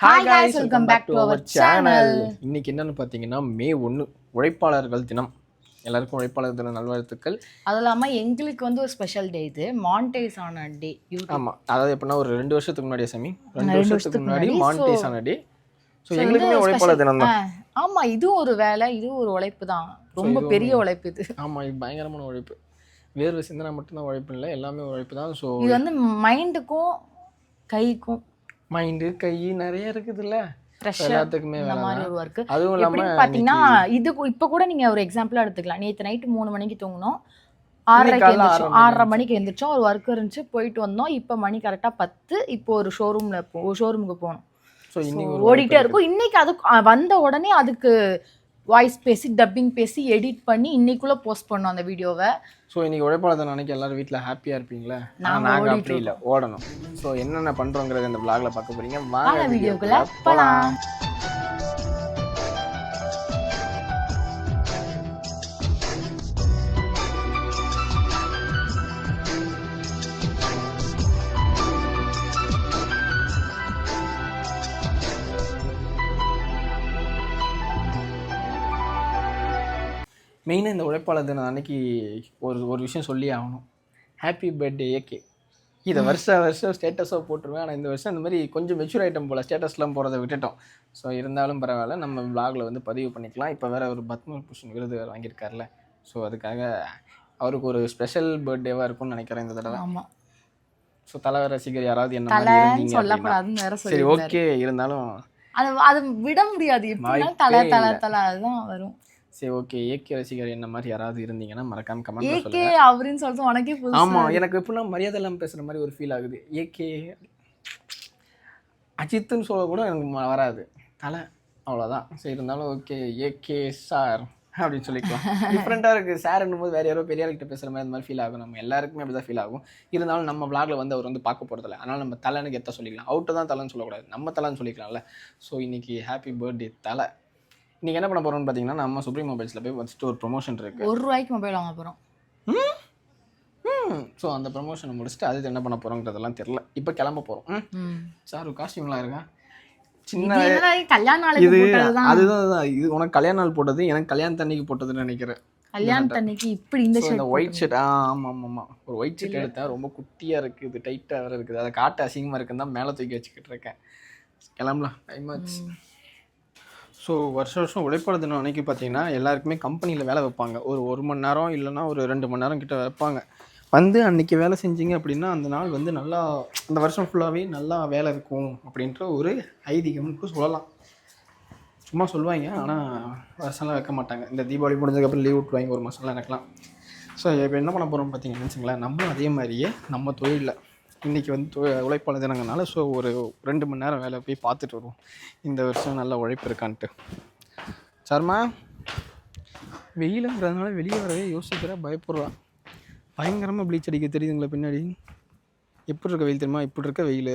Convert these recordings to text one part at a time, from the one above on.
Hi guys welcome back to our channel இன்னைக்கு என்னன்னு பார்த்தீங்கன்னா மே ஒன்று உழைப்பாளர்கள் தினம். எல்லாருக்கும் உழைப்பாளர் தின நல்வாழ்த்துக்கள். அது இல்லாமல் எங்களுக்கு வந்து ஒரு ஸ்பெஷல் டே இது. மான்டைஸ் ஆன டே ஆமாம் அதாவது எப்படின்னா ஒரு ரெண்டு வருஷத்துக்கு முன்னாடியே சாமி? ரெண்டு வருஷத்துக்கு முன்னாடி so- ஆன டே ஸோ எங்களுக்குமே உழைப்பாளர் தினம் தான் ஆமா இதுவும் ஒரு வேலை இதுவும் ஒரு உழைப்பு தான். ரொம்ப பெரிய உழைப்பு இது. ஆமாம் இது பயங்கரமான உழைப்பு. வேர்வை சிந்தனை மட்டும்தான் உழைப்பு இல்லை எல்லாமே உழைப்பு தான். ஸோ இது வந்து மைண்டுக்கும் கைக்கும் மைண்டு கை நிறைய இருக்குதுல்ல. எல்லாத்துக்குமே இந்த மாதிரி. ஒரு ஒர்க்கு அதுவும் இல்லாமல் பார்த்தீங்கன்னா இது இப்போ கூட நீங்க ஒரு எக்ஸாம்பிளா எடுத்துக்கலாம். நேற்று நைட்டு மூணு மணிக்கு தூங்கினோம். ஆறரைக்கு எழுந்திரிச்சோம் ஆறரை மணிக்கு எழுந்திரிச்சோம் ஒரு ஒர்க் இருந்துச்சு. போயிட்டு வந்தோம். இப்போ மணி கரெக்டாக பத்து. இப்போ ஒரு ஷோரூமில் ஷோரூமுக்கு போகணும் ஓடிட்டே இருக்கும். இன்னைக்கு அது வந்த உடனே அதுக்கு வாய்ஸ் பேசி டப்பிங் பேசி எடிட் பண்ணி இன்னைக்குள்ள போஸ்ட் பண்ணோம் அந்த வீடியோவை ஸோ இன்னைக்கு உழைப்பாளர் தினம் அன்னைக்கு எல்லாரும் வீட்டில் ஹாப்பியாக இருப்பீங்களா? நாங்க நாங்கள் அப்படி இல்லை. ஓடணும். ஸோ என்னென்ன பண்ணுறோங்கிறத இந்த vlogல பார்க்க போறீங்க. வாங்க வீடியோக்குள்ள வீடியோக்குள்ள மெயினாக இந்த உழைப்பாளர் தினம் அன்னைக்கு ஒரு ஒரு விஷயம் சொல்லி ஆகணும். ஹாப்பி பர்த்டே ஏகே இதை வருஷம் வருஷம் ஸ்டேட்டஸாக போட்டுருவேன். ஆனால் இந்த வருஷம் இந்த மாதிரி கொஞ்சம் மெச்சூர் ஐட்டம் போல் ஸ்டேட்டஸ்லாம் போகிறத விட்டுட்டோம். ஸோ இருந்தாலும் பரவாயில்ல. நம்ம vlogல வந்து பதிவு பண்ணிக்கலாம். இப்போ வேற ஒரு பத்ம பூஷன் விருது வேறு வாங்கியிருக்காருல ஸோ அதுக்காக அவருக்கு ஒரு ஸ்பெஷல் பர்த்டேவாக இருக்கும்னு நினைக்கிறேன் இந்த தடவை. ஆமா. ஸோ தலைவர் ரசிகர் யாராவது என்ன சரி ஓகே இருந்தாலும் அது அது விட முடியாது. தலை தலை தலை அதுதான் வரும். சரி ஓகே ஏகே ரசிகர் என்ன மாதிரி யாராவது இருந்தீங்கன்னா மறக்காம கமெண்ட் ஏகே அவருன்னு சொல்லிட்டு உனக்கே புதுசு. ஆமா எனக்கு எப்படின்னா மரியாதை இல்லாமல் பேசுற மாதிரி ஒரு ஃபீல் ஆகுது. ஏகே அஜித்துன்னு சொல்ல கூட எனக்கு வராது. தலை அவ்வளோதான் சரி இருந்தாலும் ஓகே ஏகே சார் அப்படின்னு சொல்லிக்கலாம். டிஃப்ரெண்ட்டாக இருக்குது சார்ன்னும் போது வேறு யாரோ பெரிய ஆளுகிட்ட பேசுகிற மாதிரி அந்த மாதிரி ஃபீல் ஆகும். நம்ம எல்லாருக்குமே அப்படி தான் ஃபீல் ஆகும். இருந்தாலும் நம்ம vlogல வந்து அவர் வந்து பார்க்க போகிறதில்ல அதனால் நம்ம தலைன்னு கெத்த சொல்லிக்கலாம். அவுட்டு தான் தலைன்னு சொல்லக்கூடாது. நம்ம தலைன்னு சொல்லிக்கலாம்ல. ஸோ இன்னைக்கு ஹாப்பி பர்த்டே தலை. இன்னைக்கு என்ன பண்ண போகிறோம்னு பார்த்தீங்கன்னா நம்ம சுப்ரீம் மொபைல்ஸில் போய் ஃபஸ்ட்டு ஒரு ப்ரொமோஷன் இருக்குது ஒரு ரூபாய்க்கு மொபைல் வாங்க போறோம். ஸோ அந்த ப்ரமோஷனை முடிச்சுட்டு அது என்ன பண்ண போகிறோங்கிறதெல்லாம் தெரில இப்போ கிளம்ப போகிறோம். சார் காஸ்டியூம்லாம் இருக்கா? சின்ன கல்யாண நாளுக்கு இது அதுதான். இது உனக்கு கல்யாண நாள் போட்டது எனக்கு கல்யாண தண்ணிக்கு போட்டதுன்னு நினைக்கிறேன். கல்யாணத்தன்னைக்கு இப்படி இந்த So, இந்த ஷர்ட் ஒயிட் ஷர்ட் ஆ ஆமாம் ஆமாம் ஆமாம் ஒரு ஒயிட் ஷர்ட் எடுத்தேன் ரொம்ப குட்டியாக இருக்குது டைட்டாக வேறு இருக்குது. அதை காட்ட அசிங்கமாக இருக்குன்னு தான் மேலே தூக்கி வச்சுக்கிட்டு இருக்கேன். கிளம்பலாம். டைம் ஆச்சு ஸோ வருஷ வருஷம் உழைப்பாளர் தினம் அன்னைக்கு பார்த்தீங்கன்னா எல்லாருக்குமே கம்பெனியில் வேலை வைப்பாங்க. ஒரு ஒரு மணி நேரம் இல்லைன்னா ஒரு ரெண்டு மணி நேரம் கிட்ட வைப்பாங்க. வந்து அன்றைக்கி வேலை செஞ்சீங்க அப்படின்னா அந்த நாள் வந்து நல்லா அந்த வருஷம் ஃபுல்லாகவே நல்லா வேலை இருக்கும் அப்படின்ற ஒரு ஐதீகம்னு சொல்லலாம். சும்மா சொல்லுவாங்க ஆனால் வருஷம்லாம் வைக்க மாட்டாங்க. இந்த தீபாவளி முடிஞ்சதுக்கப்புறம் லீவ் விட்டுருவாங்க ஒரு மாதம்லாம் எனக்குலாம் ஸோ இப்போ என்ன பண்ண போகிறோம் பார்த்தீங்கன்னு வச்சுங்களேன் நம்மளும் அதே மாதிரியே நம்ம தொழிலில் இன்றைக்கி வந்து உழைப்பாளர் தினங்கனால ஸோ ஒரு ரெண்டு மணி நேரம் வேலை போய் பார்த்துட்டு வருவோம். இந்த வருஷம் நல்ல உழைப்பு இருக்கான்ட்டு. சர்மா வெயிலுங்கிறதுனால வெளியே வரவே யோசிக்கிறா பயப்படுறா. பயங்கரமாக ப்ளீச் அடிக்க தெரியுதுங்களா பின்னாடி? எப்படி இருக்க வெயில் தெரியுமா? இப்படி இருக்க வெயில்.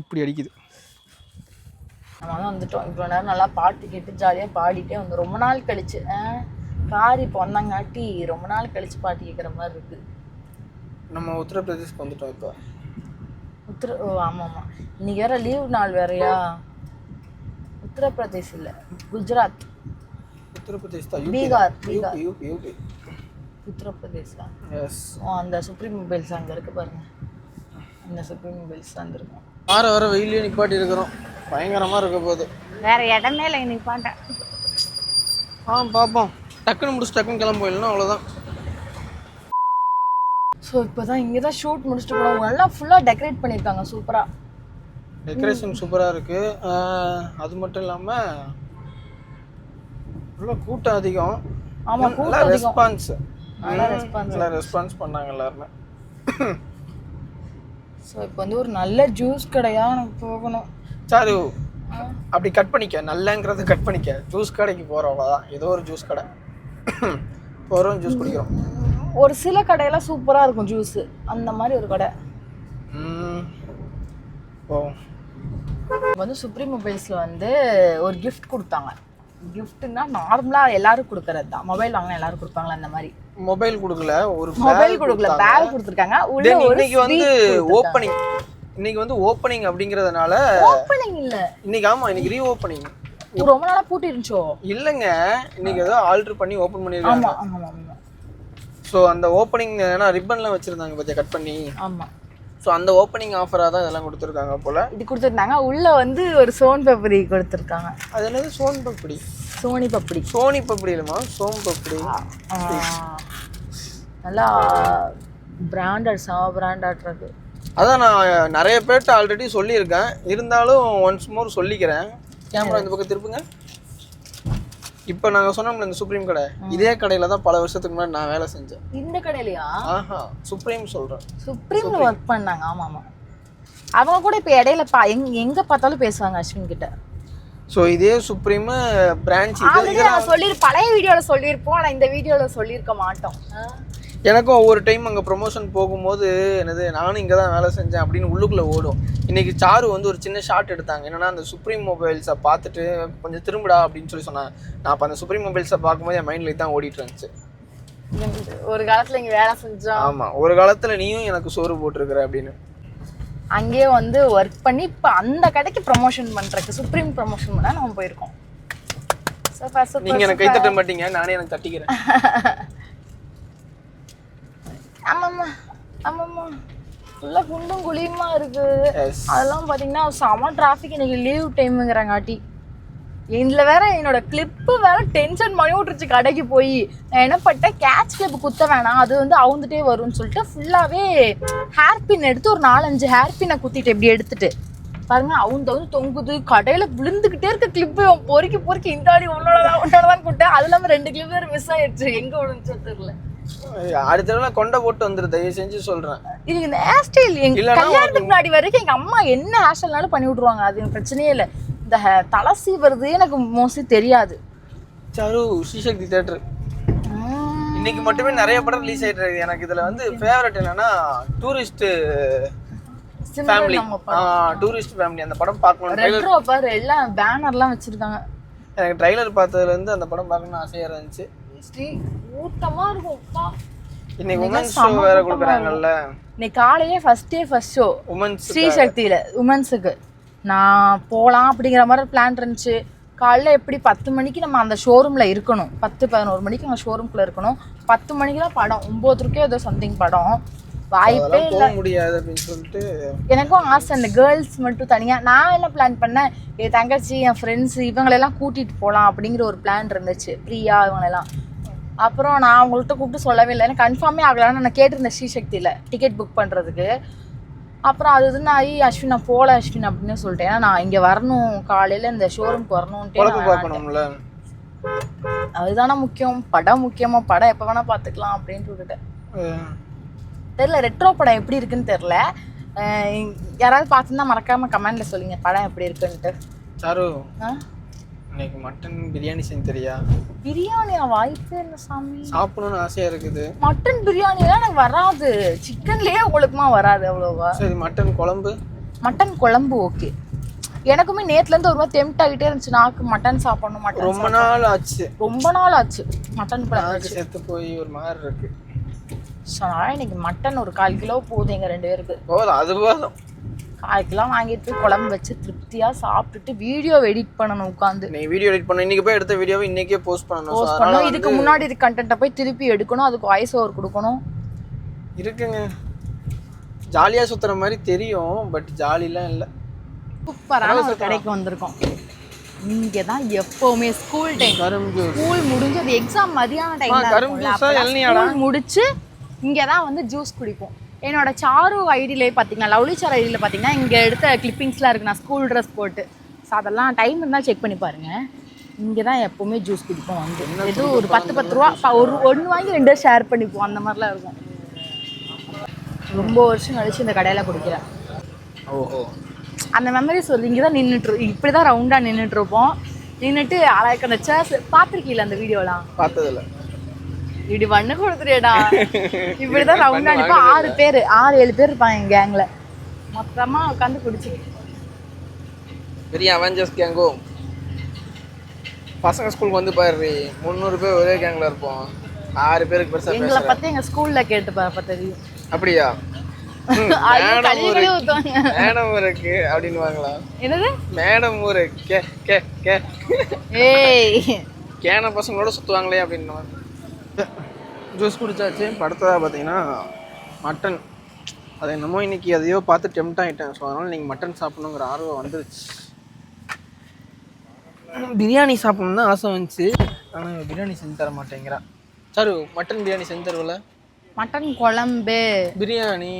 இப்படி அடிக்குது. நம்ம வந்துட்டோம். இவ்வளோ நேரம் நல்லா பாட்டு கேட்டு ஜாலியாக பாடிட்டே வந்து ரொம்ப நாள் கழிச்சு காரி இப்போ வந்தாங்காட்டி ரொம்ப நாள் கழிச்சு பாட்டு கேட்குற மாதிரி இருக்குது நம்ம உத்தரப்பிரதேஷ்க்கு வந்துட்டோம் இப்போ. உத்தர ஓ ஆமாம். ஆமாம் இன்னைக்கு வேற லீவ் நாள் வேறயா? உத்தரப்பிரதேஷ் இல்லை. குஜராத். உத்தரப்பிரதேஷ் தான். பீகார் பீகார். யூபி யூபி உத்தரப்பிரதேஷா? எஸ் ஓ அந்த சுப்ரீம் மொபைல்ஸ் அங்கே இருக்கு பாருங்க. அந்த சுப்ரீம் மொபைல்ஸ் தான் இருக்கும். வார வர வெயிலே நிப்பாட்டி இருக்கிறோம். பயங்கரமாக இருக்க போகுது. வேற இடமே இல்லை இன்னைக்கு பாட்டேன் ஆ பார்ப்போம் டக்குன்னு முடிச்சு டக்குன்னு கிளம்ப போயிடலாம் அவ்வளோதான் ஸோ இப்போ தான் இங்கே தான் ஷூட் முடிச்சுட்டு போனோம். நல்லா ஃபுல்லாக டெக்கரேட் பண்ணியிருக்காங்க சூப்பராக டெக்கரேஷன் சூப்பராக இருக்குது அது மட்டும் இல்லாமல் உள்ள கூட்டம் அதிகம். ஆமா, நல்ல கூட்டம். ரெஸ்பான்ஸ் நல்லா response. நல்லா ரெஸ்பான்ஸ் பண்ணாங்க எல்லாருமே. ஸோ இப்போ வந்து ஒரு நல்ல ஜூஸ் கடையா எனக்கு போகணும். சாரு அப்படி கட் பண்ணிக்க. நல்லங்கிறத கட் பண்ணிக்க. ஜூஸ் கடைக்கு போகிறோம் அவ்வளோதான் ஏதோ ஒரு ஜூஸ் கடை. போகிறோம் ஜூஸ் குடிக்கிறோம். ஒரு சில கடையெல்லாம் சூப்பராக இருக்கும் ஜூஸு அந்த மாதிரி ஒரு கடை. வந்து சுப்ரீம் மொபைல்ஸில் வந்து ஒரு gift கொடுத்தாங்க. கிஃப்ட்னா நார்மலாக எல்லாரும் கொடுக்கறது தான் மொபைல் வாங்கினா எல்லாரும் கொடுப்பாங்களா அந்த மாதிரி? மொபைல் கொடுக்கல ஒரு மொபைல் கொடுக்கல பேக் கொடுத்துருக்காங்க. உள்ள இன்னைக்கு வந்து. ஓப்பனிங் இன்னைக்கு வந்து ஓப்பனிங் அப்படிங்கிறதுனால ஓப்பனிங் இல்ல. இன்னைக்கு ஆமா இன்னைக்கு ரீ ஓப்பனிங் ரொம்ப நாளா பூட்டி இருந்துச்சோ இல்லைங்க. இன்னைக்கு ஏதோ ஆல்டர் பண்ணி ஓப்பன் பண்ணிருக்காங்க. ஆமா ஆமா ஆமா. ஸோ அந்த ஓப்பனிங் ஏன்னா ரிப்பன்லாம் வச்சிருந்தாங்க பத்தியா கட் பண்ணி? ஆமா. ஸோ அந்த ஓப்பனிங் ஆஃபராக தான் இதெல்லாம் கொடுத்துருக்காங்க போல. இது கொடுத்துருந்தாங்க. உள்ள வந்து ஒரு சோன் பப்படி கொடுத்துருக்காங்க. அது என்னது? சோன் பப்படி. சோனி பப்படி. சோனி பப்படி இல்லைம்மா சோம் பப்படி. நல்லா பிராண்டட் சா பிராண்டட் இருக்கு. அதான் நான் நிறைய பேர்கிட்ட ஆல்ரெடி சொல்லியிருக்கேன். இருந்தாலும் ஒன்ஸ் மோர் சொல்லிக்கிறேன். கேமரா இந்த பக்கம் திருப்புங்க. இப்போ நாங்கள் சொன்னோம்ல இந்த சுப்ரீம் கடை. இதே கடையில் தான் பல வருஷத்துக்கு முன்னாடி நான் வேலை செஞ்சேன். இந்த கடையிலயா? ஆஹா சுப்ரீம் சொல்கிறேன் சுப்ரீம்ல ஒர்க் பண்ணாங்க ஆமா ஆமா. அவங்க கூட இப்ப இடையில பா எங்க எங்க பார்த்தாலும் பேசுவாங்க அஸ்வின் கிட்ட. ஸோ இதே சுப்ரீம் பிரான்ச் இது ஆல்ரெடி நாங்க சொல்லி பழைய வீடியோல சொல்லியிருப்போம் ஆனா இந்த வீடியோல சொல்லியிருக்க மாட்டோம். எனக்கும் ஒவ்வொரு டைம் அங்கே ப்ரொமோஷன் போகும்போது என்னது நானும் இங்கே தான் வேலை செஞ்சேன் அப்படின்னு உள்ளுக்குள்ளே ஓடும். இன்னைக்கு சாரு வந்து ஒரு சின்ன ஷாட் எடுத்தாங்க. என்னன்னா அந்த சுப்ரீம் மொபைல்ஸை பார்த்துட்டு கொஞ்சம் திரும்புடா அப்படின்னு சொல்லி சொன்னாங்க. நான் அப்போ அந்த சுப்ரீம் மொபைல்ஸை பார்க்கும்போது என் மைண்டில் தான் ஓடிட்டு இருந்துச்சு. ஒரு காலத்துல இங்க வேலை செஞ்சோம் ஆமாம் ஒரு காலத்தில் நீயும் எனக்கு சோறு போட்டிருக்கிற அப்படின்னு. அங்கேயே வந்து ஒர்க் பண்ணி இப்ப அந்த கடைக்கு ப்ரமோஷன் பண்றதுக்கு சுப்ரீம் ப்ரமோஷன் பண்ண நம்ம போயிருக்கோம். நீங்கள் எனக்கு. கை தட்ட மாட்டீங்க நானே எனக்கு தட்டிக்கிறேன். ஆமாம்மா ஆமாம்மா. ஃபுல்லாக குண்டும் குழியுமா இருக்கு. அதெல்லாம் பார்த்தீங்கன்னா செம டிராஃபிக் இன்னைக்கு லீவ் டைமுங்கிறாங்காட்டி இதில் வேற என்னோட கிளிப்பு வேற டென்ஷன் பண்ணி விட்டுருச்சு கடைக்கு போய். நான் என்ன பண்ணிட்டேன்? கேட்ச் கிளிப் குத்த வேணாம். அது வந்து அவுந்துட்டே வரும்னு சொல்லிட்டு ஃபுல்லாகவே ஹேர் பின் எடுத்து ஒரு நாலஞ்சு ஹேர் பின்னை குத்திட்டு இப்படி எடுத்துட்டு. பாருங்க அவுந்து வந்து தொங்குது. கடையில விழுந்துகிட்டே இருக்க கிளிப்பு பொறுக்கி பொறுக்கி இந்த ஆடி உன்னோடதான் உன்னோடதான் குட்டேன் அது இல்லாமல் ரெண்டு கிளிப் வேறு மிஸ் ஆயிடுச்சு எங்கே விழுந்துச்சோ தெரியல. அடுத்த தடவை கொண்டை போட்டு வந்துரு தயவு செஞ்சு சொல்கிறேன் இதுக்கு இந்த ஹேர் ஸ்டைல் எங்க கல்யாணத்துக்கு முன்னாடி வரைக்கும் எங்க அம்மா என்ன ஹேர் ஸ்டைல்னாலும் பண்ணி விட்ருவாங்க அது எனக்கு பிரச்சனையே இல்லை. இந்த தலை சீவுறது எனக்கு மோஸ்ட்லி தெரியாது. சாரு ஸ்ரீசக்தி தேட்டர் இன்னைக்கு மட்டுமே நிறைய படம் ரிலீஸ் ஆயிட்டு இருக்கு எனக்கு இதுல வந்து ஃபேவரட் என்னன்னா டூரிஸ்ட் ஃபேமிலி டூரிஸ்ட் ஃபேமிலி அந்த படம் பார்க்கணும் ரெட்ரோ பாரு எல்லாம் பேனர்லாம் வச்சிருக்காங்க. எனக்கு ட்ரைலர் பார்த்ததுல இருந்து அந்த படம் பார்க்கணும்னு ஆசையா இருந்துச்சு. ஸ்ரீ ஊட்டமா இருக்கும். அப்பா. இன்னைக்கு உமன்ஸ் ஷோ வேற கொடுக்குறாங்கல்ல. இன்னைக்கு காலையே first day first show women's Sri சக்தியில உமன்ஸுக்கு நான் போகலாம் அப்படிங்கிற மாதிரி பிளான் இருந்துச்சு. காலைல எப்படி பத்து மணிக்கு நம்ம அந்த ஷோரூம்ல இருக்கணும். பத்து பதினோரு மணிக்கு அங்கே ஷோரூம்குள்ள இருக்கணும். பத்து மணிக்கு தான் படம் ஒம்போதுக்கே ஏதோ சம்திங் படம். வாய்ப்பே போக முடியாது அப்படின்னு சொல்லிட்டு. எனக்கும் ஆசை இந்த கேர்ள்ஸ் மட்டும் தனியாக நான் என்ன பிளான் பண்ணேன்? என் தங்கச்சி என் ஃப்ரெண்ட்ஸ் இவங்களெல்லாம் கூட்டிகிட்டு போகலாம் அப்படிங்கிற ஒரு பிளான் இருந்துச்சு. பிரியா இவங்களெல்லாம். அப்புறம் நான் அவங்கள்ட்ட கூப்பிட்டு சொல்லவே இல்லை. எனக்கு கன்ஃபார்மே ஆகலான்னு நான் கேட்டிருந்தேன் ஸ்ரீசக்தியில் டிக்கெட் புக் பண்ணுறதுக்கு அப்புறம் அது இதுன்னு ஆகி அஸ்வின் நான் போகல அஸ்வின் அப்படின்னு சொல்லிட்டேன். ஏன்னா நான் இங்கே வரணும் காலையில் இந்த ஷோரூம்க்கு வரணும்ன்ட்டு நான் அதுதானே முக்கியம். படம் முக்கியமா? படம் எப்போ வேணால் பார்த்துக்கலாம் அப்படின்ட்டு விட்டுட்டேன் தெரில ரெட்ரோ படம் எப்படி இருக்குன்னு தெரில யாராவது பார்த்துருந்தா மறக்காம கமெண்ட்ல சொல்லுங்க படம் எப்படி இருக்குன்ட்டு. சாரு ஆ? இன்னைக்கு மட்டன் பிரியாணி செஞ்சு தெரியா? பிரியாணியா? வாய்ப்பே இல்லை சாமி. சாப்பிடணும்னு ஆசையா இருக்குது. மட்டன் பிரியாணிலாம் எனக்கு வராது. சிக்கன்லயே உங்களுக்குமா வராது அவ்வளோவா. சரி மட்டன் குழம்பு? மட்டன் குழம்பு ஓகே. எனக்குமே நேத்துல இருந்து ஒரு மாதிரி டெம்ட் ஆகிட்டே இருந்துச்சு. நாக்கு மட்டன் சாப்பிடணும் மட்டன் ரொம்ப நாள் ஆச்சு. ரொம்ப நாள் ஆச்சு. மட்டன் குழம்பு செத்து போய் ஒரு மாதிரி இருக்கு. ஸோ அதனால இன்னைக்கு மட்டன் ஒரு கால் கிலோ போகுது எங்க ரெண்டு பேருக்கு. போதும் அது போதும். கால் கிலோ வாங்கிட்டு குழம்பு வச்சு திருப்தியா சாப்பிட்டுட்டு வீடியோ எடிட் பண்ணணும் உட்காந்து நீ வீடியோ எடிட் பண்ண இன்னைக்கு போய் எடுத்த வீடியோவை இன்னைக்கே போஸ்ட் பண்ணணும். போஸ்ட் பண்ணணும். இதுக்கு முன்னாடி இருக்க கண்டென்ட்டை போய் திருப்பி எடுக்கணும். அதுக்கு வாய்ஸ் ஓவர் கொடுக்கணும். இருக்குங்க. ஜாலியா சுத்துற மாதிரி தெரியும். பட் ஜாலிலாம் இல்லை. சூப்பரான ஒரு கடைக்கு வந்திருக்கோம். இங்கே தான் எப்பவுமே ஸ்கூல் டைம் கரும்பு. ஸ்கூல் முடிஞ்சு அது எக்ஸாம் மதியான டைம் முடிச்சு இங்கே தான் வந்து ஜூஸ் குடிப்போம். என்னோட சாரு ஐடியிலே பார்த்தீங்கன்னா லவ்லி சார் ஐடியில் பார்த்தீங்கன்னா இங்கே எடுத்த கிளிப்பிங்ஸ்லாம் இருக்கு. நான் ஸ்கூல் ட்ரெஸ் போட்டு. ஸோ அதெல்லாம் டைம் இருந்தால் செக் பண்ணி பாருங்க. இங்கே தான் எப்பவுமே ஜூஸ் குடிப்போம் வந்து. ஏதோ ஒரு பத்து பத்து ரூபா ஒரு ஒன்று வாங்கி ரெண்டு ஷேர் பண்ணிப்போம் அந்த மாதிரிலாம் இருக்கும். ரொம்ப வருஷம் கழிச்சு இந்த கடையில் குடிக்கிறேன் ஓஹோ. அந்த மெமரிஸ் ஒரு இங்கே தான் நின்றுட்டு இப்படி தான் ரவுண்டாக நின்றுட்டு இருப்போம். நின்றுட்டு அழகு அந்த சேர்ஸ் பார்த்துருக்கீங்களா அந்த வீடியோலாம் பார்த்ததில்ல. இப்படி பண்ணு கொடுத்துறியடா இப்படி தான் ரவுண்டாக நிற்போம் ஆறு பேர் ஆறு ஏழு பேர் இருப்பாங்க என் கேங்கில் மொத்தமாக உட்காந்து குடிச்சு. பெரிய அவெஞ்சர்ஸ் கேங்கோ பசங்க ஸ்கூலுக்கு வந்து பாரு முந்நூறு பேர் ஒரே கேங்ல இருப்போம். ஆறு பேருக்கு பெருசா எங்களை பற்றி எங்கள் ஸ்கூலில் கேட்டு பாருப்ப தெரியும். அப்படியா? மேடம் இருக்கு அப்படின்னு வாங்களா என்னது? மேடம் ஒரு கே கே கே. ஏய். கேன பசங்களோட சுற்றுவாங்களே அப்படின்னு ஜூஸ் குடிச்சாச்சு. படுத்ததா பார்த்தீங்கன்னா மட்டன் அது என்னமோ இன்னைக்கு எதையோ பார்த்து டெம்ட் ஆகிட்டேன் ஸோ அதனால் நீங்கள் மட்டன் சாப்பிடணுங்கிற ஆர்வம் வந்துருச்சு. பிரியாணி சாப்பிடணும்னு ஆசை வந்துச்சு. ஆனால் பிரியாணி செஞ்சு தர மாட்டேங்கிறா. சாரு மட்டன் பிரியாணி செஞ்சு தருவல? மட்டன் குழம்பு. பிரியாணி.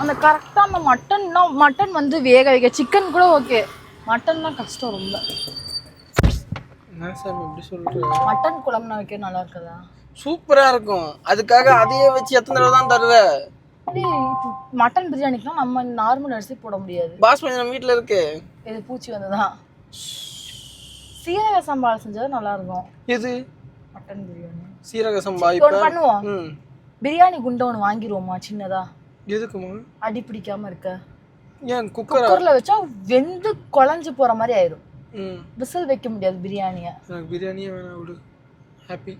அந்த கரெக்டா அந்த மட்டன்னா மட்டன் வந்து வேக வைக்க. சிக்கன் கூட ஓகே மட்டன் தான் கஷ்டம் ரொம்ப. என்ன இப்படி சொல்கிறேன் மட்டன் குழம்பு நான் வைக்க நல்லா இருக்குதா? சூப்பராக இருக்கும். அதுக்காக அதையே வச்சு எத்தனை தடவை தான் இப்போ மட்டன் பிரியாணிக்குலாம் நம்ம நார்மல் அரிசி போட முடியாது. பாஸ்மதி நம்ம வீட்டில் இருக்கு. இது பூச்சி வந்ததான் சீரக சம்பால் செஞ்சது நல்லா இருக்கும். எது? மட்டன் பிரியாணி. சீரக சம்பா இப்போ? பண்ணுவோம். பிரியாணி குண்டை ஒன்று வாங்கிடுவோமா சின்னதா? எதுக்குமா? அடி பிடிக்காம இருக்க. ஏன் குக்கரா? குக்கர்ல வச்சா வெந்து குழஞ்சு போற மாதிரி ஆயிரும். விசில் வைக்க முடியாது பிரியாணிய. எனக்கு பிரியாணியே வேணாம் விடு. ஹாப்பி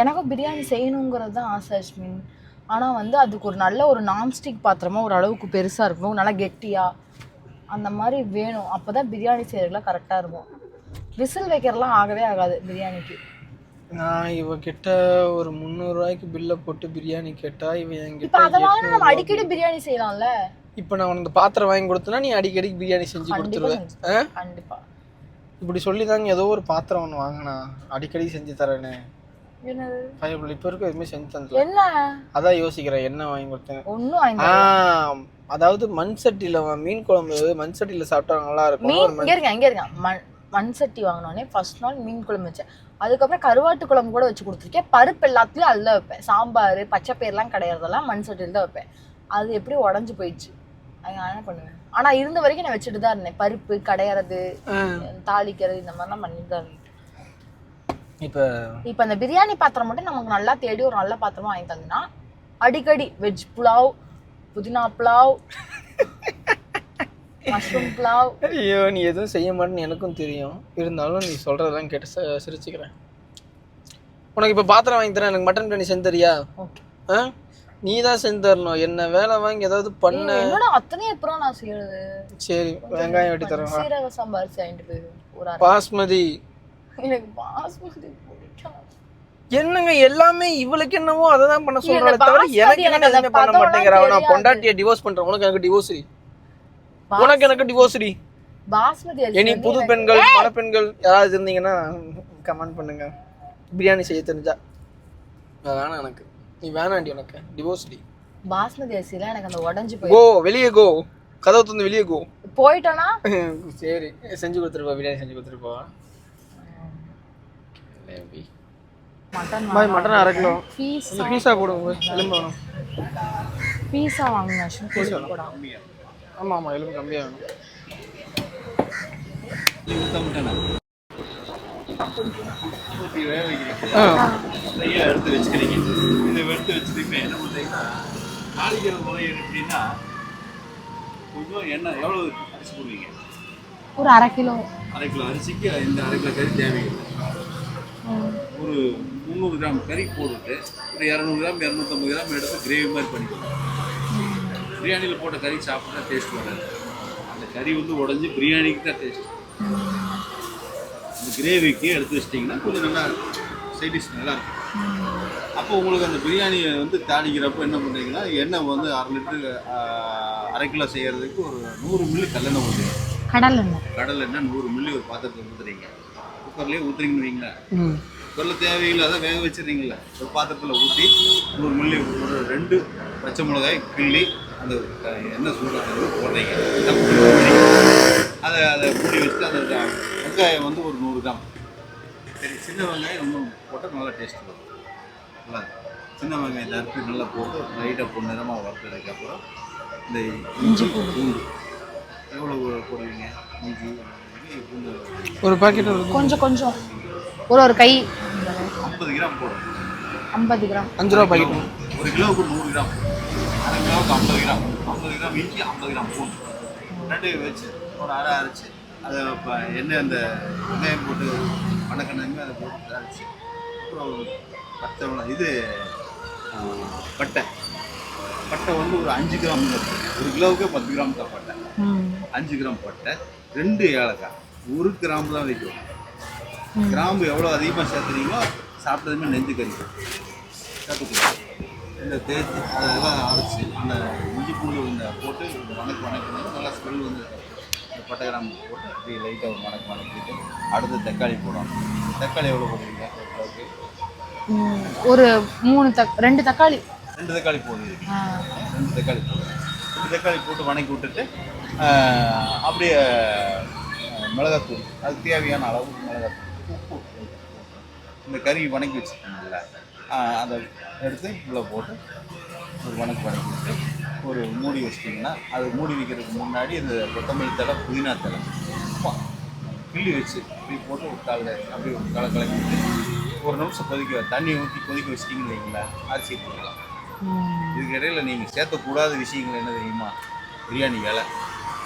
எனக்கும் பிரியாணி செய்யணுங்கிறது தான் ஆசை அஸ்மின் ஆனால் வந்து அதுக்கு ஒரு நல்ல ஒரு நான்ஸ்டிக் பாத்திரமா ஒரு அளவுக்கு பெருசாக இருக்கணும் நல்லா கெட்டியா அந்த மாதிரி வேணும். அப்போ தான் பிரியாணி செய்யறதுலாம் கரெக்டாக இருக்கும். விசில் வைக்கிறதுலாம் ஆகவே ஆகாது பிரியாணிக்கு. நான் இவ கிட்ட ஒரு முந்நூறுரூவாய்க்கு பில்லை போட்டு பிரியாணி கேட்டா இவன் என்கிட்ட அதை வாங்கினா நம்ம அடிக்கடி பிரியாணி செய்யலாம்ல? இப்போ நான் உனக்கு பாத்திரம் வாங்கி கொடுத்தனா நீ அடிக்கடி பிரியாணி செஞ்சு கொடுத்துருவேன் கண்டிப்பா. இப்படி சொல்லி தாங்க ஏதோ ஒரு பாத்திரம் ஒன்று வாங்கினா. அடிக்கடி செஞ்சு தரேன்னு. ஃபைவ் இப்போ இருக்க எதுவுமே செஞ்சு தந்தல என்ன? அதான் யோசிக்கிறேன் என்ன வாங்கி கொடுத்தேன் ஒன்றும் அதாவது மண் சட்டியில் மீன் குழம்பு மண் சட்டியில் சாப்பிட்டா நல்லா இருக்கும். மீன் இங்கே இருங்க இங்கே இருங்க. மண் மண் சட்டி வாங்கினோடனே ஃபர்ஸ்ட் நாள் மீன் குழம்பு வச்சேன். அதுக்கப்புறம் கருவாட்டு குழம்பு கூட வச்சு கொடுத்துருக்கேன். பருப்பு எல்லாத்துலயும் அதில் வைப்பேன். சாம்பார் பச்சை பயிரெலாம் கிடையாதெல்லாம் மண் சட்டியில் தான் வைப்பேன். அது எப்படி உடஞ்சு போயிடுச்சு. என்ன பண்ணுவேன்? ஆனால் இருந்த வரைக்கும் நான் வச்சுட்டு தான் இருந்தேன். பருப்பு கடையிறது தாளிக்கிறது இந்த மாதிரிலாம் பண்ணிட்டு தான் இருந்தேன். இப்போ இப்போ அந்த பிரியாணி பாத்திரம் மட்டும் நமக்கு நல்லா தேடி ஒரு நல்ல பாத்திரமா வாங்கி தந்தீங்கன்னா அடிக்கடி வெஜ் புலாவ் புதினா புலாவ் மஷ்ரூம் புலாவ். ஐயோ நீ எதுவும் செய்ய மாட்டேன்னு எனக்கும் தெரியும். இருந்தாலும் நீ சொல்கிறதெல்லாம் கேட்டு சிரிச்சுக்கிறேன். உனக்கு இப்போ பாத்திரம் வாங்கி தரேன். எனக்கு மட்டன் பிரியாணி செஞ்சு தரியா? ஓகே ஆ? நீ தான் செஞ்சு தரணும் என்ன வேலை வாங்கி ஏதாவது பண்ண. என்னோட அத்தனை எப்பறம் நான் செய்யறது? சரி வெங்காயம் வெட்டி தரேன். சீரக சாம்பார் அரை பாஸ்மதி. எனக்கு பாஸ்மதி என்னங்க எல்லாமே இவளுக்கு என்னவோ அதை தான் பண்ண சொல்றாளே தவிர எனக்கு என்ன எதுவுமே பண்ண மாட்டேங்கிறா. நான். பொண்டாட்டியை டிவோர்ஸ் பண்றேன். உனக்கு எனக்கு டிவோர்ஸ் உனக்கு எனக்கு டிவோர்ஸ் பாஸ்மதி. இனி புது பெண்கள் மணப்பெண்கள் யாராவது இருந்தீங்கன்னா கமெண்ட் பண்ணுங்க. பிரியாணி செய்ய தெரிஞ்சா. அது வேணாம் எனக்கு. நீ வேணாண்டி எனக்கு டிவோர்ஸ் டி. பாஸ்மதி அரிசில எனக்கு அந்த உடஞ்சு போய் கோ வெளியே கோ. கதவு தந்து வெளியே கோ. போயிட்டோன்னா சரி செஞ்சு கொடுத்துருப்பா பிரியாணி செஞ்சு கொடுத்துருப்பா மட்டன் பாய் மட்டன் அரை கிலோ பீஸா பீஸா போடுங்க எலும்பு. வேணும் பீஸா வாங்கினா பீஸா ஆமாம் ஆமாம் எலும்பு கம்மியாக வேணும். ஆ நிறைய எடுத்து வச்சுக்கிறீங்க இதை எடுத்து வச்சுட்டு என்ன பண்ணுறீங்கன்னா தாளிக்கிற முறை எப்படின்னா கொஞ்சம் எண்ணெய் எவ்வளோ அரிசி போடுவீங்க ஒரு அரை கிலோ. அரை கிலோ அரிசிக்கு இந்த அரை கிலோ கறி தேவையில்லை. ஒரு முந்நூறு கிராம் கறி போட்டுட்டு ஒரு இரநூறு கிராம் இரநூத்தம்பது கிராம் எடுத்து கிரேவி மாதிரி பண்ணிக்கணும். பிரியாணியில் போட்ட கறி சாப்பிட்டா டேஸ்ட் வராது. அந்த கறி வந்து உடஞ்சி பிரியாணிக்கு தான் டேஸ்ட் கிரேவிக்கு எடுத்து வச்சிட்டிங்கன்னா கொஞ்சம் நல்லா சைட் டிஷ் நல்லா இருக்கும் அப்போ உங்களுக்கு அந்த பிரியாணியை வந்து தாளிக்கிறப்ப என்ன பண்ணுறீங்கன்னா எண்ணெய் வந்து அரை லிட்டரு அரை கிலோ செய்கிறதுக்கு ஒரு நூறு மில்லி கல்லெண்ணெய் ஊற்றுங்க கடல் எண்ணெய். கடல் எண்ணெய் நூறு மில்லி ஒரு பாத்திரத்தில் ஊற்றுறீங்க குக்கர்லேயே ஊற்றுறீங்கன்னு வைங்களேன். ம். குக்கரில் தேவையில்லை அதை வேக வச்சிடுறீங்களே ஒரு பாத்திரத்தில் ஊற்றி நூறு மில்லி ஒரு ரெண்டு பச்சை மிளகாய் கிள்ளி அந்த எண்ணெய் சூடாகிறது போடுறீங்க. அதை அதை மூடி வச்சுட்டு அந்த வெங்காயம் வந்து ஒரு கிராம் சரி சின்ன வெங்காயம் இன்னும் போட்டால் நல்லா டேஸ்ட் வரும். நல்லா. சின்ன வெங்காயத்தை அறுத்து நல்லா போட்டு லைட்டாக பொன்னிறமாக வறுத்ததுக்கப்புறம் இந்த இஞ்சி பூண்டு. எவ்வளோ போடுவீங்க? இஞ்சி ஒரு பாக்கெட் கொஞ்சம் கொஞ்சம். ஒரு ஒரு கை. ஐம்பது கிராம் போடும் ஐம்பது கிராம். அஞ்சு ரூபா பாக்கெட் ஒரு கிலோவுக்கு நூறு கிராம். அரை கிலோவுக்கு ஐம்பது கிராம். ஐம்பது கிராம் இஞ்சி ஐம்பது கிராம் பூண்டு. ரெண்டையும் வச்சு ஒரு அரை அரைச்சி அதை இப்போ எண்ணெய் அந்த வெங்காயம் போட்டு வணக்கணுங்க அதை போட்டு அரைச்சி அப்புறம் மிளகாய் இது பட்டை. பட்டை வந்து ஒரு அஞ்சு கிராம். ஒரு கிலோவுக்கு பத்து கிராம் தான் பட்டை. அஞ்சு கிராம் பட்டை ரெண்டு ஏலக்காய். ஒரு கிராம்பு தான் வைக்கும் கிராம்பு எவ்வளோ அதிகமாக சேர்த்துறீங்களோ சாப்பிட்டதுமே நெஞ்சு கறிக்கும் சேர்த்துக்கலாம் இந்த தேய்ச்சி அதெல்லாம் அரைச்சி அந்த இஞ்சி பூண்டு இந்த போட்டு வணக்கு வணக்கணும் நல்லா ஸ்மெல் வந்து இந்த பட்டை கிராம்பு போட்டு அப்படியே லைட்டாக ஒரு வணக்கு வணக்கிட்டு அடுத்து தக்காளி போடணும். தக்காளி எவ்வளோ போடுவீங்க? ஒரு மூணு தக் ரெண்டு தக்காளி. ரெண்டு தக்காளி ஆ. ரெண்டு தக்காளி போடுவேன் ரெண்டு தக்காளி போட்டு வணக்கி விட்டுட்டு அப்படியே மிளகாத்தூள். அதுக்கு தேவையான அளவு மிளகாத்தூள். உப்பு. இந்த கறி வணக்கி வச்சுருக்கோம்ல அதை எடுத்து உள்ளே போட்டு ஒரு வணக்கு வணக்கி விட்டு ஒரு மூடி வச்சிட்டிங்கன்னா அது மூடி வைக்கிறதுக்கு முன்னாடி இந்த கொத்தமல்லி தலை புதினா தலை கிள்ளி வச்சு இப்படி போட்டு ஒரு கால் அப்படியே ஒரு கலை கலக்கி விட்டு ஒரு நிமிஷம் கொதிக்க தண்ணி ஊற்றி கொதிக்க வச்சிட்டிங்கன்னு வைங்களேன் அரிசி போடலாம். இதுக்கு இடையில நீங்கள் சேர்த்தக்கூடாத விஷயங்கள் என்ன தெரியுமா பிரியாணி இலை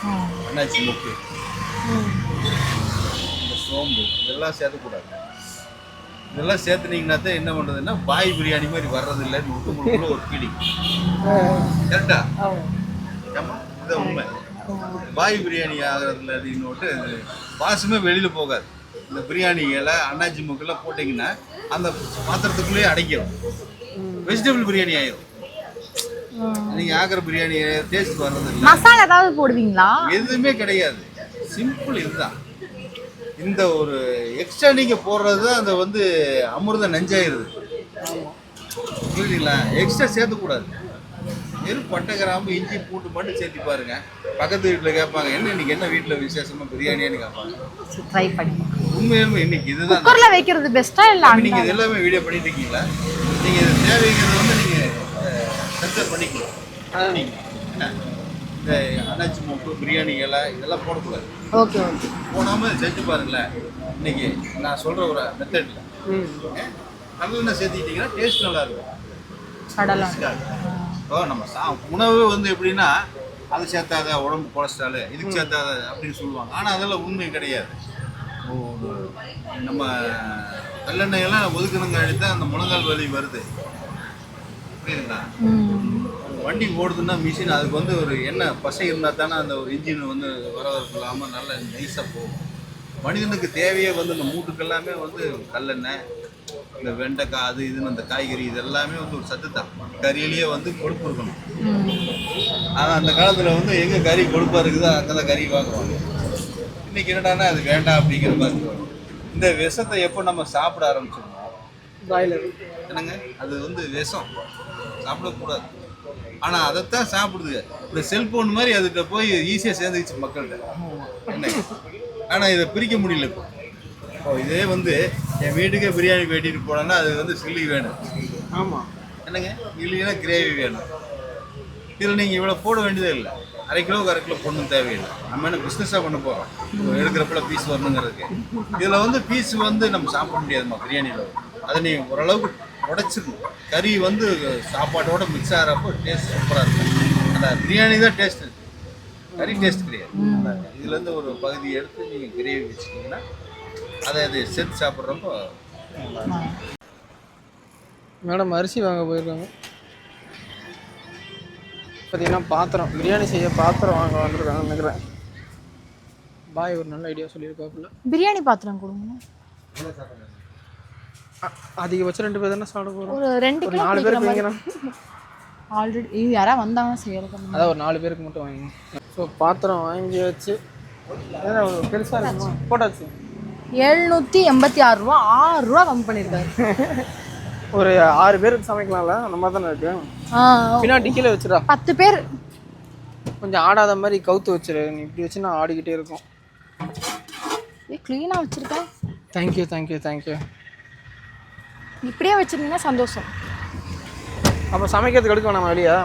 ம். அண்ணாச்சி முக்கு. இந்த சோம்பு இதெல்லாம் சேர்த்தக்கூடாது இதெல்லாம் சேர்த்துனீங்கன்னா தான் என்ன பண்ணுறதுன்னா பாய் பிரியாணி மாதிரி வர்றது இல்லைன்னு உங்களுக்குள்ள ஒரு ஃபீலிங் கரெக்டா ஓ. ஏம்மா? இது உண்மை. பாய் பிரியாணி ஆகிறதுல இன்னொட்டு வாசமே வெளியில் போகாது. இந்த பிரியாணி இலை அண்ணாச்சி முக்கெல்லாம் போட்டிங்கன்னா அந்த பாத்திரத்துக்குள்ளேயே அடைக்கிறோம் வெஜிடபிள் பிரியாணி ஆயிரும். ம். நீங்கள் ஆகிற பிரியாணி டேஸ்ட் வர்றது மசாலா ஏதாவது போடுவீங்களா? எதுவுமே கிடையாது. சிம்பிள் இதுதான். இந்த ஒரு எக்ஸ்ட்ரா நீங்கள் போடுறது தான் அந்த வந்து அமிர்தம் நெஞ்சாயிருது. புரியுதுங்களா? எக்ஸ்ட்ரா சேர்த்துக்கூடாது. வெறும் பட்டை கிராம்பு இஞ்சி பூண்டு மட்டும் சேர்த்து பாருங்க. பக்கத்து வீட்டில் கேட்பாங்க என்ன இன்னைக்கு என்ன வீட்டில் விசேஷமா பிரியாணின்னு கேட்பாங்க. ட்ரை பண்ணி. உண்மையுமே இன்னைக்கு இதுதான். குக்கர்ல வைக்கிறது பெஸ்டா இல்ல அப்ப நீங்க இது எல்லாமே வீடியோ பண்ணிட்டு இருக்கீங்களா? நீங்க இது தேவைங்கிறத வந்து நீங்க சென்சர் பண்ணிக்கலாம். நீங்க. என்ன? இந்த அன்னாச்சி மூக்கு பிரியாணி இலை இதெல்லாம் போடக்கூடாது. Okay okay. போடாம செஞ்சு பாருங்களேன் இன்னைக்கு நான் சொல்ற ஒரு மெத்தட்ல நல்லெண்ணெய் சேர்த்துக்கிட்டீங்கன்னா டேஸ்ட் நல்லா இருக்கும். கடலாம் இப்போ நம்ம சா உணவு வந்து எப்படின்னா அது சேர்த்தாத உடம்பு கொலஸ்ட்ரால் இதுக்கு சேர்த்தாத அப்படின்னு சொல்லுவாங்க. ஆனால் அதெல்லாம் உண்மை கிடையாது. நம்ம நல்லெண்ணெயெல்லாம் ஒதுக்கணுங்க தான் அந்த முழங்கால் வலி வருது. புரியுதுங்களா? வண்டி ஓடுதுன்னா மிஷின் அதுக்கு வந்து ஒரு எண்ணெய் பசை இருந்தால் தானே அந்த ஒரு இன்ஜின் வந்து வரவரப்பு இல்லாமல் நல்ல நைஸாக போகும். மனிதனுக்கு தேவையே வந்து இந்த மூட்டுக்கு எல்லாமே வந்து கல்லெண்ணெய் இந்த வெண்டைக்காய் அது இதுன்னு அந்த காய்கறி இது எல்லாமே வந்து ஒரு சத்து தான். கறியிலேயே வந்து கொழுப்பு இருக்கணும். ஆனால் அந்த காலத்தில் வந்து எங்கே கறி கொழுப்பாக இருக்குதோ அங்கே தான் கறி வாங்குவாங்க. இன்னைக்கு என்னடான்னா அது வேண்டாம் அப்படிங்கிற மாதிரி. இந்த விஷத்தை எப்போ நம்ம சாப்பிட ஆரம்பிச்சிருந்தோம் பாய்லர் என்னங்க? அது வந்து விஷம். சாப்பிடக்கூடாது. ஆனால் அதைத்தான் சாப்பிடுதுங்க இந்த செல்போன் மாதிரி அதுகிட்ட போய் ஈஸியாக சேர்ந்துக்கிச்சு மக்கள்கிட்ட. என்ன ஆனால் இதை பிரிக்க முடியல இப்போ. இப்போ இதே வந்து என் வீட்டுக்கே பிரியாணி வெட்டிட்டு போனேன்னா அது வந்து சில்லி வேணும். ஆமாம் என்னங்க? இல்லைன்னா கிரேவி வேணும். இதில் நீங்கள் இவ்வளோ போட வேண்டியதே இல்லை. அரை கிலோவுக்கு அரை கிலோ போடணும் தேவையில்லை. நம்ம என்ன பிஸ்னஸாக பண்ண போகிறோம் எடுக்கிறப்பல பீஸ் வரணுங்கிறதுக்கு. இதில் வந்து பீஸ் வந்து நம்ம சாப்பிட முடியாதுமா பிரியாணியில். அதை நீ ஓரளவுக்கு உடைச்சிடணும். கறி வந்து சாப்பாட்டோட மிக்ஸ் ஆகிறப்போ டேஸ்ட் சூப்பராக இருக்கும். அந்த பிரியாணி தான் டேஸ்ட் கறி டேஸ்ட் கிடையாது. இதுலேருந்து ஒரு பகுதி எடுத்து நீங்கள் கிரேவி வச்சுட்டிங்கன்னா அதை அதை சேர்த்து சாப்பிட்றப்போ மேடம் அரிசி வாங்க போயிருக்காங்க. பார்த்தீங்கன்னா பாத்திரம் பிரியாணி செய்ய பாத்திரம் வாங்க வந்திருக்காங்க நினைக்கிறேன். பாய் ஒரு நல்ல ஐடியா சொல்லியிருக்காப்புல. பிரியாணி பாத்திரம் கொடுங்க. அதிகபட்சம் ரெண்டு பேர் தானே சாப்பிட போகிறோம் ஒரு ரெண்டு கிலோ நாலு பேருக்கு வைங்கண்ணா ஆல்ரெடி யாரா வந்தாங்கன்னா செய்யறது அதான் ஒரு நாலு பேருக்கு மட்டும் வாங்கி ஸோ பாத்திரம் வாங்கி வச்சு பெருசாக இருக்குமா? போட்டாச்சு. எழுநூத்தி எண்பத்தி ஆறு ரூபா ஆறு ரூபா கம்மி பண்ணிருக்காரு ஒரு ஆறு பேருக்கு சமைக்கலாம்ல? அந்த மாதிரி தானே இருக்கு. ஆ, பின்னாடி கீழே வச்சுடா பத்து பேர். கொஞ்சம் ஆடாத மாதிரி கவுத்து வச்சிரு. நீ இப்படி வச்சுன்னா ஆடிக்கிட்டே இருக்கும். கிளீனா வச்சிருக்க. தேங்க்யூ தேங்க்யூ தேங்க்யூ இப்படியே வச்சிருந்தீங்கன்னா சந்தோஷம். அப்போ சமைக்கிறதுக்கு எடுக்க வேணாமா வெளியா?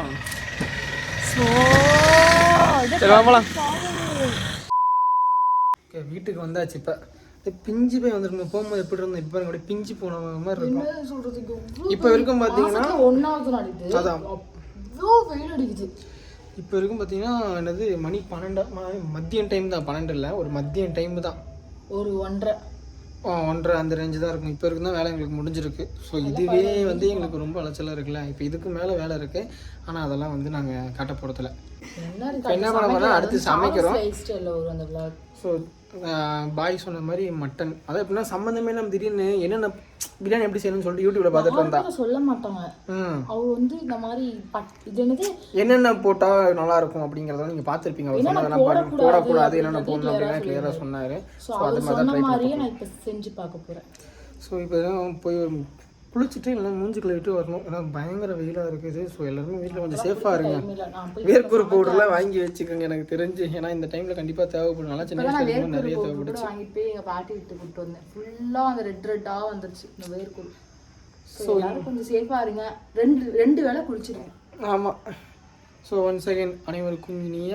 வீட்டுக்கு வந்தாச்சு இப்போ. இந்த பிஞ்சு போய் வந்துருக்கணும் போகும்போது எப்படி இருந்தோம் இப்போ பாருங்க அப்படியே பிஞ்சு போன மாதிரி இருக்கும். சொல்றதுக்கு இப்போ வரைக்கும் பார்த்தீங்கன்னா ஒன்னாவது நாளைக்கு அதான். அவ்வளோ வெயில் அடிக்குது. இப்போ வரைக்கும் பார்த்தீங்கன்னா என்னது மணி பன்னெண்டா மதியம் டைம் தான். பன்னெண்டு இல்லை ஒரு மதியம் டைம் தான். ஒரு ஒன்றரை. ஒன்றரை அந்த ரேஞ்சு தான் இருக்கும். இப்போ இருக்கு தான் வேலை எங்களுக்கு முடிஞ்சிருக்கு. ஸோ இதுவே வந்து எங்களுக்கு ரொம்ப அலைச்சலாக இருக்குல்ல. இப்போ இதுக்கு மேலே வேலை இருக்குது ஆனால் அதெல்லாம் வந்து நாங்கள் காட்ட போகிறதில்ல என்ன பண்ண அடுத்து சமைக்கிறோம். ஸோ பாய் சொன்ன மாதிரி மட்டன் அதான் எப்படின்னா சம்மந்தமே நம்ம திடீர்னு என்னென்ன பிரியாணி எப்படி செய்யணும்னு சொல்லிட்டு யூடியூப்ல பார்த்துட்டு வந்தா. சொல்ல மாட்டாங்க. அவர் வந்து இந்த மாதிரி இது என்னது? என்னென்ன போட்டால் நல்லா இருக்கும் அப்படிங்கிறத நீங்கள் பார்த்துருப்பீங்க. அவர் சொன்னதெல்லாம் போடக்கூடாது என்னென்ன போடணும் அப்படின்னா கிளியராக சொன்னார். ஸோ சொன்ன மாதிரியே நான் இப்போ செஞ்சு பார்க்க போறேன். ஸோ இப்போ போய் குளிச்சுட்டு இல்லை மூஞ்சி கழுவிட்டு வரணும். ஏன்னா பயங்கர வெயிலாக இருக்குது. ஸோ எல்லாருமே வீட்டில் கொஞ்சம் சேஃபாக இருங்க. வேர்க்கூர் பவுடர்லாம் வாங்கி வச்சுக்கோங்க எனக்கு தெரிஞ்சு. ஏன்னா இந்த டைமில் கண்டிப்பாக தேவைப்படும். நல்லா சின்ன வயசுல நிறைய வாங்கிட்டு போய் எங்க பாட்டி விட்டு கூப்பிட்டு வந்தேன். ஃபுல்லா அந்த ரெட் ரெட்டா வந்துருச்சு இந்த வேர்க்கூர். ஸோ எல்லாரும் கொஞ்சம் சேஃபா இருங்க. ரெண்டு ரெண்டு வேளை குளிச்சிருங்க. ஆமாம் ஸோ ஒன் செகண்ட் அனைவருக்கும் இனிய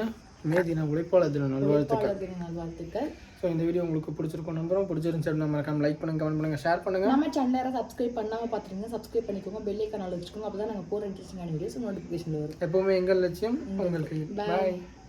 மே தின உழைப்பாளர் தின நல்வாழ்த்துக்கள். வாழ்த்துக்கள் நல்வாழ்த்துக்கள். ஸோ இந்த வீடியோ உங்களுக்கு பிடிச்சிருக்கும் நம்புறோம். பிடிச்சிருந்துச்சு அப்படின்னா மறக்காம லைக் பண்ணுங்க கமெண்ட் பண்ணுங்க ஷேர் பண்ணுங்க. நம்ம சேனல் சப்ஸ்கிரைப் பண்ணாம பார்த்துருங்க சப்ஸ்கிரைப் பண்ணிக்கோங்க. பெல் ஐக்கான வச்சுக்கோங்க அப்பதான் நாங்க போற இன்ட்ரெஸ்டிங்கான வீடியோஸ் நோட்டிஃபிகேஷன் வரும். எப்பவுமே எங்கள் லட்சியம் உங்கள் கையில். Bye. பாய்